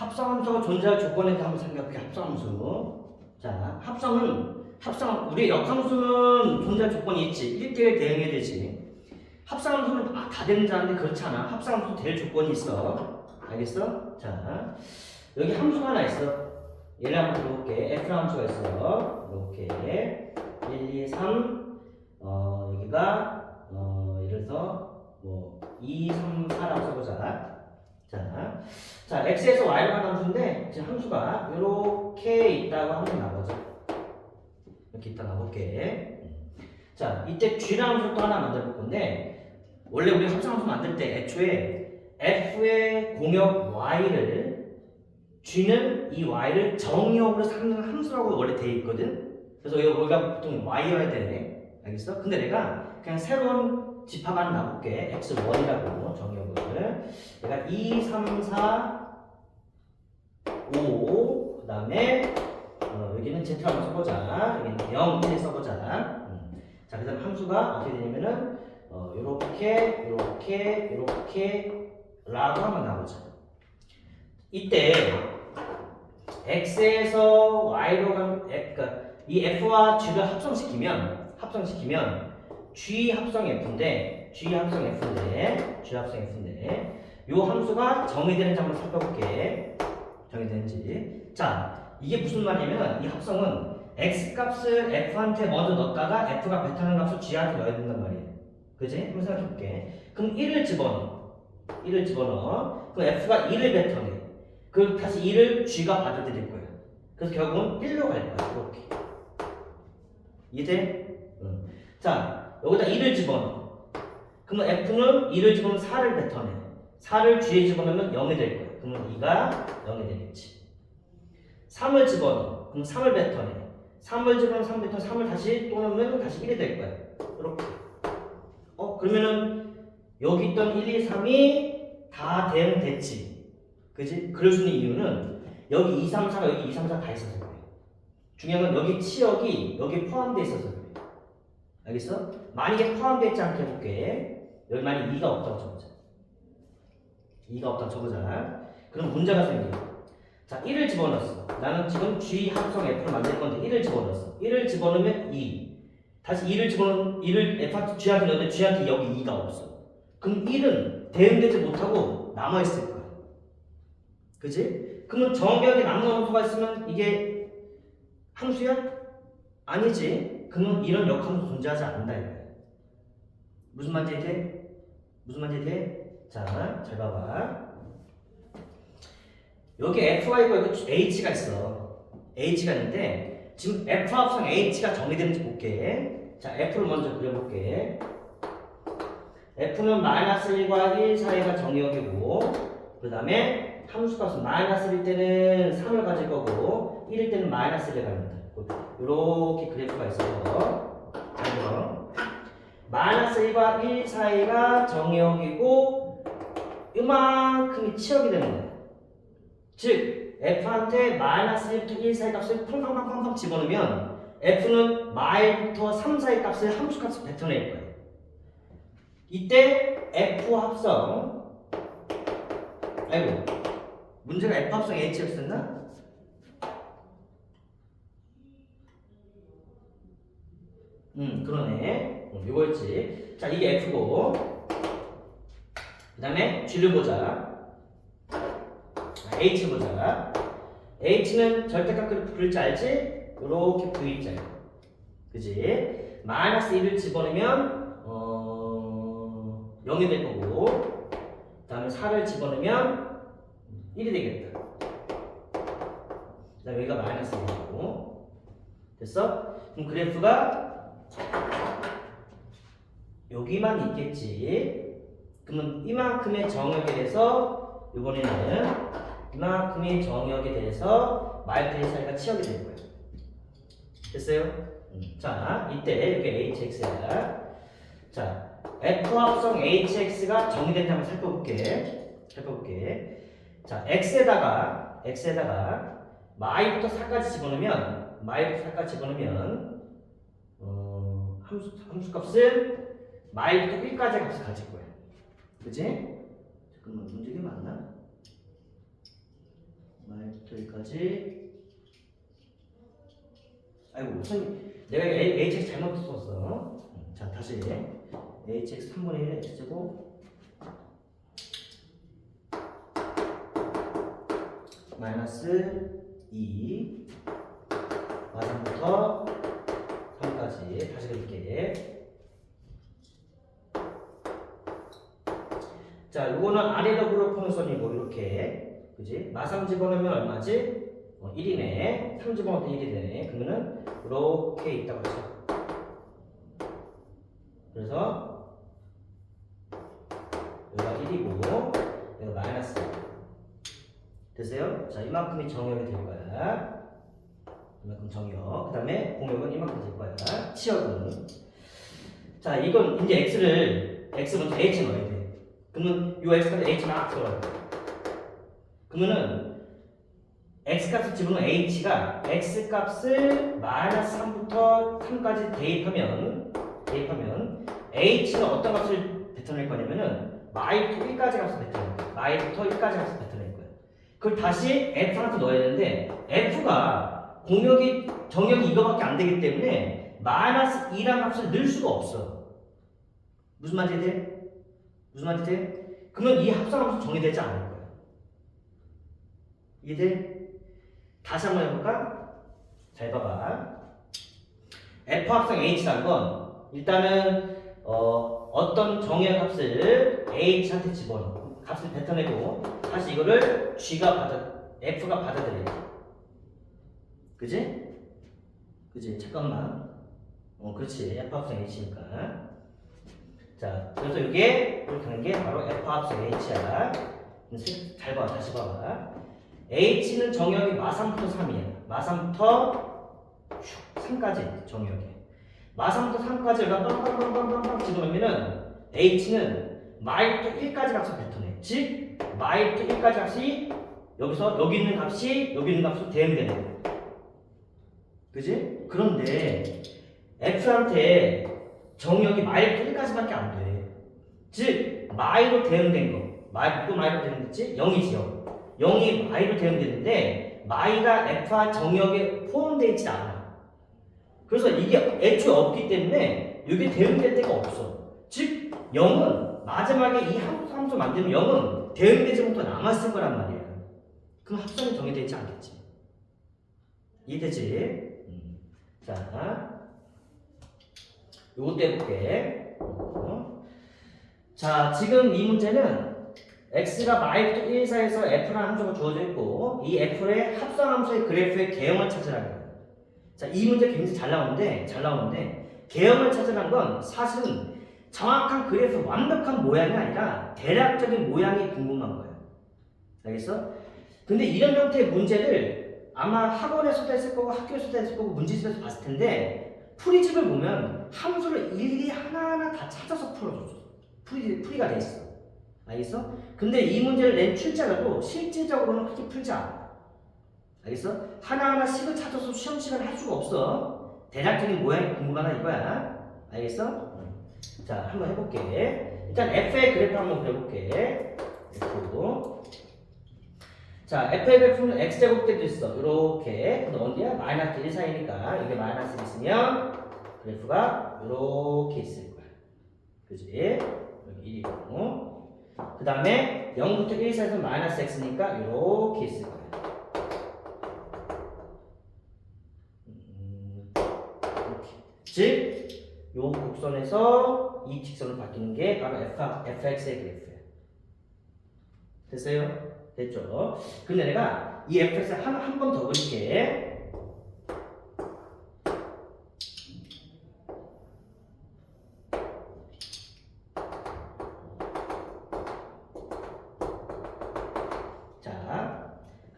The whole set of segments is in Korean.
합성함수가 존재할 조건에 대해 한번 생각해 합성함수. 자, 합성은 합성 우리 역함수는 존재할 조건이 있지. 1대1 대응해야 되지. 합성함수는 아, 다 되는 줄 아는데 그렇지 않아. 합성함수 될 조건이 있어. 알겠어? 자, 여기 함수가 하나 있어. 얘를 한번 들어볼게. F 함수가 있어. 이렇게 1, 2, 3. 어, 여기가 어, 예를 들어서 뭐 2, 3, 4라고 써보자. 자, 자, x에서 y로 가는 함수인데 지금 함수가 이렇게 있다고 한번 나보자. 이렇게 있다 나볼게. 자, 이때 g라는 함수 또 하나 만들어 볼 건데 원래 우리 합성함수 만들 때 애초에 f의 공역 y를 g는 이 y를 정역으로 삼는 함수라고 원래 돼 있거든. 그래서 여기가 보통 y여야 되네. 알겠어? 근데 내가 그냥 새로운 집합 하나 놔볼게. x1이라고 정역을. 내가 2, 3, 4, 5, 그 다음에 어, 여기는 z라고 써보자. 여기는 0, 1 써보자. 음. 자, 그 다음 함수가 어떻게 되냐면은 어, 요렇게, 요렇게, 요렇게 라고 한번 나오자. 이때 x에서 y로 간, 그러니까 이 f와 g를 합성시키면 합성시키면 g 합성 f인데 g 합성 f인데 g 합성 f인데 요 함수가 정의되는지 한번 살펴볼게. 정의되는지. 자, 이게 무슨 말이냐면 이 합성은 x 값을 f한테 먼저 넣었다가 f가 배타는 값을 g한테 넣어야 된단 말이에요. 그지? 한번 생각해볼게. 그럼 1을 집어넣어. 1을 집어넣어. 그럼 f가 1을 뱉어내. 그럼 다시 1을 g가 받아들일 거야. 그래서 결국은 1로 갈 거야. 이렇게. 이해돼? 응. 자, 여기다 1을 집어넣어. 그러면 f는 1을 집어넣으면 4를 뱉어내. 4를 g에 집어넣으면 0이 될 거야. 그러면 2가 0이 되겠지. 3을 집어넣어. 그럼 3을 뱉어내. 3을 집어넣으면 3 뱉어 3을 다시 또 넣으면 다시 1이 될 거야. 이렇게. 어, 그러면은 여기 있던 1, 2, 3이 다 대응됐지. 그지? 그럴 수 있는 이유는 여기 2, 3, 4가 여기 2, 3, 4 다 있어서 그래. 중요한 건 여기 치역이 여기 포함되어 있어서 그래. 알겠어? 만약에 포함되어 있지 않게 해볼게. 여기 만약 2가 없다고 쳐보자. 2가 없다고 쳐보자. 그럼 문제가 생겨. 자, 1을 집어넣었어. 나는 지금 G 합성 F를 만들 건데 1을 집어넣었어. 1을 집어넣으면 2. 다시 2를 집어넣으면 2를 F한테 G한테 넣는데 G한테 여기 2가 없어. 그럼 1은 대응되지 못하고 남아있을 거야. 그지? 그러면 정벽에 남는 함수가 있으면 이게 함수야? 아니지. 그러면 이런 역함수 존재하지 않는다. 무슨 말인지 돼? 무슨 말인지 돼? 자, 잘 봐봐. 여기 F가 있고 여기 H가 있어. H가 있는데 지금 F 합성 H가 정의되는지 볼게. 자, F를 먼저 그려볼게. F는 마이너스 1과 1 사이가 정의역이고 그 다음에 함수값은 마이너스 1일 때는 3을 가질 거고 1일 때는 마이너스 1을 가집니다. 이렇게 그래프가 있어서 그래서 마이너스 1과 1 사이가 정의역이고 이만큼이 치역이 되는 거야. 즉 F한테 마이너스 1부터 1 사이 값을 팡팡팡팡팡 집어넣으면 F는 마일부터 3 사이 값을 함수값을 뱉어낼 거예요. 이때 F 합성 아이고 문제가 F 합성 H였었나? 음 그러네 음, 이거였지 자 이게 F고 그 다음에 G를 보자 H 보자 H는 절대값 글자 알지? 이렇게 V자야 그지? 마이너스 1을 집어넣으면 어 0이 될 거고 그 다음에 4를 집어넣으면 1이 되겠다 그 다음에 여기가 마이너스 1이고 됐어? 그럼 그래프가 여기만 있겠지 그러면 이만큼의 정역에 대해서 이번에는 이만큼의 정역에 대해서 마이너스 사이가 치역이 될 거예요 됐어요? 음. 자, 이때 여기 hx야. 자, f 합성 hx가 정의된다 한번 살펴볼게. 살펴볼게. 자, x에다가 x에다가 마이부터 4까지 집어넣으면 마이부터 4까지 집어넣으면 어, 함수 함수 값은 마이부터 1까지 값을 가질 거야. 그지? 잠깐만 문제가 맞나? 마이부터 여기까지. 아이고 선 내가 A- hx 잘못 썼어 자 다시. Hx 3분의 1 x제곱 마이너스 2 마상부터 3까지. 다시 그릴게. 자 요거는 아래력으로 푸는 선이고 이렇게 그지? 마상 집어넣으면 얼마지? 어, 1이네. 3 집어넣을 때 1이 되네 그러면은 이렇게 있다고 쳐 그래서 여기가 1이고 여기가 마이너스. 되세요? 자 이만큼이 정역이 될 거야. 이만큼 정역. 그 다음에 공역은 이만큼 될 거야. 치역은. 자 이건 이제 x를 x 먼저 h 넣어야 돼. 그러면 요 x값에 h 막 들어가요 그러면은 x 값을 집으면 h가 x 값을 마이너스 3부터 3까지 대입하면 대입하면 h는 어떤 값을 뱉어낼 거냐면은 마이부터 1까지 값을 뱉어낼 거야 마이부터 1까지 값을 뱉어낼 거야 그걸 다시 f한테 넣어야 되는데 f가 공역이 정역이 이거밖에 안 되기 때문에 마이너스 2라는 값을 넣을 수가 없어 무슨 말인지 돼? 무슨 말인지 돼? 그러면 이 합산함수 정의되지 거야 이해돼? 다시 한번 해볼까? 잘 봐봐. F 합성 H라는 건 일단은 어, 어떤 정의 값을 H한테 집어넣어 값을 뱉어내고 다시 이거를 G가 받아 F가 받아들여. 그지? 그지? 잠깐만. 어, 그렇지. F 합성 H니까. 자, 그래서 이게 이렇게 하는 게 바로 F 합성 H야. 잘 봐, 다시 봐봐. H는 정역이 마3부터 3이야. 마3부터 3까지 정역이. 마3부터 3까지 여기가 빵빵빵빵빵 집어넣으면은 H는 마이부터 1까지 값을 뱉어내. 즉 마이부터 1까지 값이 여기서 여기 있는 값이 여기 있는 값으로 대응되는 거야. 그지? 그런데 F한테 정역이 마이부터 1까지밖에 안 돼. 즉 마이로 대응된 거. 마이 누구 마이로 대응됐지? 0이지 0. 0이 마이로 대응되는데 마이가 F와 정역에 포함되어 있지 않아. 그래서 이게 애초에 없기 때문에 이게 대응될 데가 없어. 즉 0은 마지막에 이 함수, 만들면 0은 대응되지 못해 남았을 거란 말이야. 그럼 합성이 정의되지 않겠지. 이해되지? 음. 자, 요것도 해볼게. 어? 자, 지금 이 문제는 x가 마이부터 1, 4에서 f라는 함수가 주어져 있고 이 f의 합성함수의 그래프의 개형을 찾으라는. 자, 이 문제 굉장히 잘 나오는데 잘 나오는데 개형을 찾으라는 건 사실은 정확한 그래프 완벽한 모양이 아니라 대략적인 모양이 궁금한 거예요. 알겠어? 근데 이런 형태의 문제를 아마 학원에서도 했을 거고 학교에서도 했을 거고 문제집에서 봤을 텐데 풀이집을 보면 함수를 일일이 하나하나 다 찾아서 풀어줬어. 풀이, 풀이가 돼 있어. 알겠어? 근데 이 문제를 낸 출제자도 실질적으로는 그렇게 풀지 않아. 알겠어? 하나하나씩을 찾아서 시험 시간에 할 수가 없어. 대략적인 모양이 궁금하다 이거야. 알겠어? 자, 한번 해볼게. 일단 f의 그래프 한번 그려볼게. F. 자, f의 그래프는 x제곱대도 있어. 이렇게. 근데 어디야? 마이너스 1 사이니까 이게 마이너스 있으면 그래프가 이렇게 있을 거야. 그지? 여기 1이고. 그 다음에 0부터 1 사이에서 마이너스 x니까 이렇게 있을 거야. 음. 즉, 요 곡선에서 이 직선을 바뀌는 게 바로 f, fx의 그래프예요. 됐어요? 됐죠? 근데 내가 이 fx를 한, 한번더 그릴게.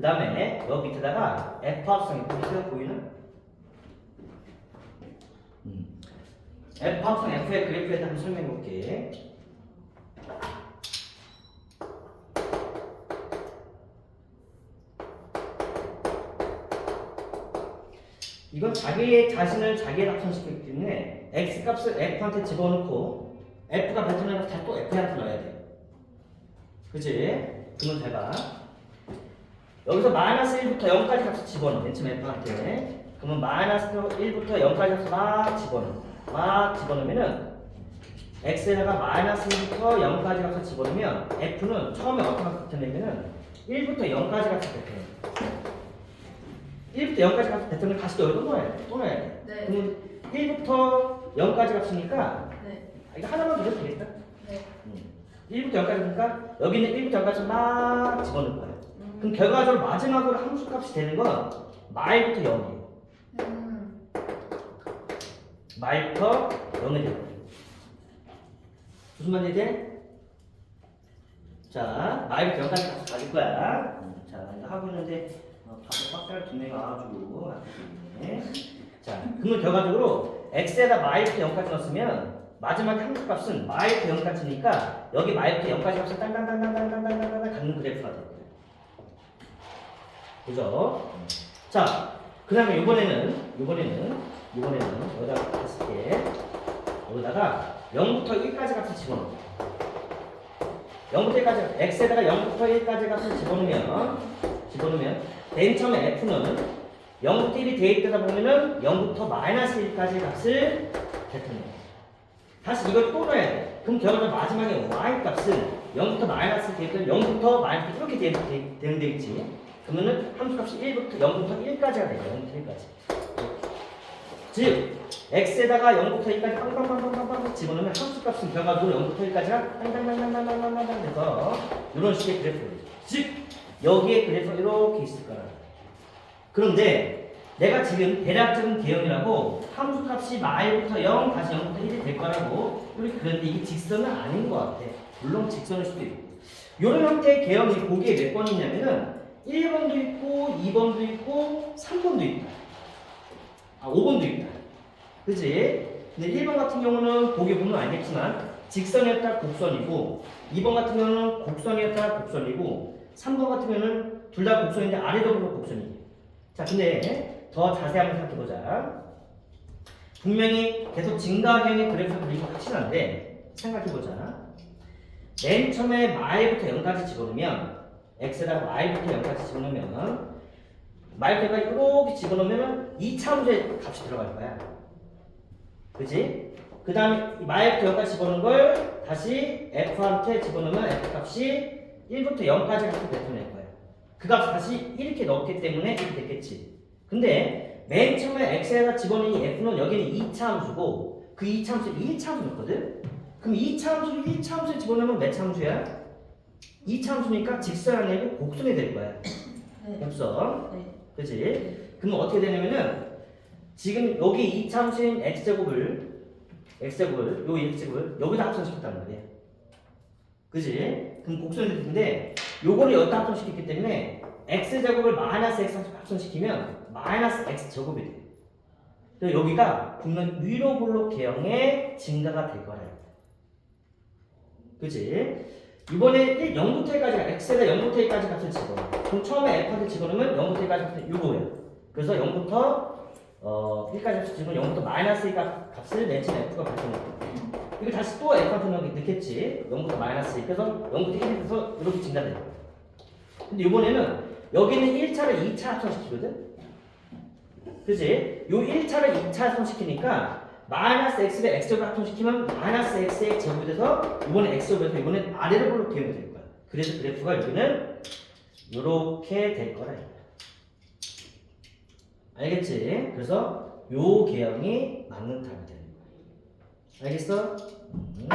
그 다음에 여기 밑에다가 f 합성이 보이세요? 보이는? 음. f 합성 f의 그래프에 대해 한번 설명해 볼게. 이건 자기의 자신을 자기에 합성시키기 때문에 x 값을 f한테 집어넣고 f가 뱉어내면 다또 f한테 넣어야 돼. 그치? 그러면 잘 봐. 여기서 마이너스 1부터 0까지 값을 집어넣어. 맨 처음 F한테. 그러면 마이너스 1부터 0까지 값을 막 집어넣어. 막 집어넣으면은 x에다가 마이너스 1부터 0까지 값을 집어넣으면 f는 처음에 어떤 값을 뱉어내면은 1부터 0까지 값을 뱉어내. 1부터 0까지 값을 뱉어내면 다시 여기 또 넣어야 돼. 또 넣어야 돼. 네. 그러면 1부터 0까지 값이니까 네. 아, 이거 하나만 넣어도 되겠다. 네. 1부터 0까지니까 여기는 1부터 0까지 막 집어넣을 거야. 음. 그럼 결과적으로 마지막으로 함수 값이 되는 건 마일부터 0이에요. 음. 마일부터 0이 되거든요. 무슨 말인지 돼? 자, 마일부터 0까지 값을 가질 거야. 음, 자, 이거 하고 있는데 어, 바로 빡갈 두 명이 와가지고 네. 자, 그러면 결과적으로 x에다 마일부터 0까지 넣었으면 마지막에 함수 값은 마일부터 0까지니까 여기 마일부터 0까지 값을 땅땅땅땅땅땅땅땅땅 갖는 그래프가 돼요. 그죠? 자, 그 다음에 이번에는, 이번에는, 이번에는 여기다가 다섯 개, 여기다가 0부터 1까지 값을 집어넣어. 0부터 1까지, x에다가 0부터 1까지 값을 집어넣으면, 집어넣으면, 맨 처음에 f는 0부터 1이 돼 있다 보면은 0부터 마이너스 1까지 값을 뱉어내요. 다시 이걸 또 넣어야 돼. 그럼 결과적으로 마지막에 y 값은 0부터 마이너스 되있던 0부터 마이너스 이렇게 되는 데 있지. 그러면은 함수값이 1부터 0부터 1까지가 돼요. 0부터 1까지. 즉 x에다가 0부터 1까지 빵빵빵빵빵빵 집어넣으면 함수값은 결과적으로 0부터 1까지가 땅땅땅땅땅땅땅 돼서 이런 식의 그래프를 즉 여기에 그래프가 이렇게 있을 거라. 그런데 내가 지금 대략적인 개형이라고 함수값이 마일부터 0 다시 0부터 1이 될 거라고 이렇게 그랬는데 이게 직선은 아닌 것 같아. 물론 직선일 수도 있고. 이런 형태의 개형이 보기에 몇 번이 있냐면은 1번도 있고 2번도 있고 3번도 있다. 아 5번도 있다. 그지? 근데 1번 같은 경우는 보기 보면 알겠지만 직선이었다 곡선이고 2번 같은 경우는 곡선이었다 곡선이고 3번 같은 경우는 둘 다 곡선인데 보면 곡선이에요. 자 근데 더 자세히 한번 살펴보자. 분명히 계속 증가경의 그래프를 그리고 확실한데 생각해보자. 맨 처음에 마일부터 0까지 집어넣으면 x에다가 마일부터 0까지 집어넣으면 마일부터 이렇게 집어넣으면 2차함수의 값이 들어갈 거야. 그지? 그 다음에 마일부터 0까지 집어넣은 걸 다시 f한테 집어넣으면 f 값이 1부터 0까지 값을 뱉어낼 거야. 그 값을 다시 이렇게 넣었기 때문에 이렇게 됐겠지. 근데 맨 처음에 x에다 집어넣은 이 f는 여기는 2차 함수고 그 2차 함수 1차 함수였거든? 그럼 2차 함수를 1차 함수에 집어넣으면 몇 차 함수야? 2차 함수니까 직선 아니고 곡선이 될 거야. 네. 곡선. 네. 그지? 그럼 어떻게 되냐면은 지금 여기 2차 함수인 x제곱을 x제곱을 요 x제곱을 여기다 합성시켰단 말이야. 그지? 그럼 곡선이 될 텐데 요거를 여기다 합성시켰기 때문에 x제곱을 마이너스 x 합성시키면 마이너스 x 제곱이 돼. 그래서 여기가 분명 위로 블록 개형의 증가가 될 거라. 그지? 이번에 1, 0부터 1까지 x에다 0부터 1까지 값을 집어넣어. 그럼 처음에 f한테 집어넣으면 0부터 1까지 값을 요거예요. 그래서 0부터 어, 1까지 값을 집어넣으면 0부터 마이너스 1 값, 값을 맨 처음에 f가 발생했고 이거 다시 또 f한테 넣- 넣겠지. 0부터 마이너스 1. 그래서 0부터 1이 돼서 이렇게 증가돼요. 근데 이번에는 여기는 1차를 2차 합성시키거든? 그지? 요 1차를 2차 합성시키니까 마이너스 x를 x제곱 합성시키면 마이너스 x의 제곱이 돼서 이번에 x제곱에서 이번엔 아래로 개형이 될 거야. 그래서 그래프가 여기는 이렇게 될 거라. 알겠지? 그래서 요 개형이 맞는 답이 되는 거야. 알겠어? 음.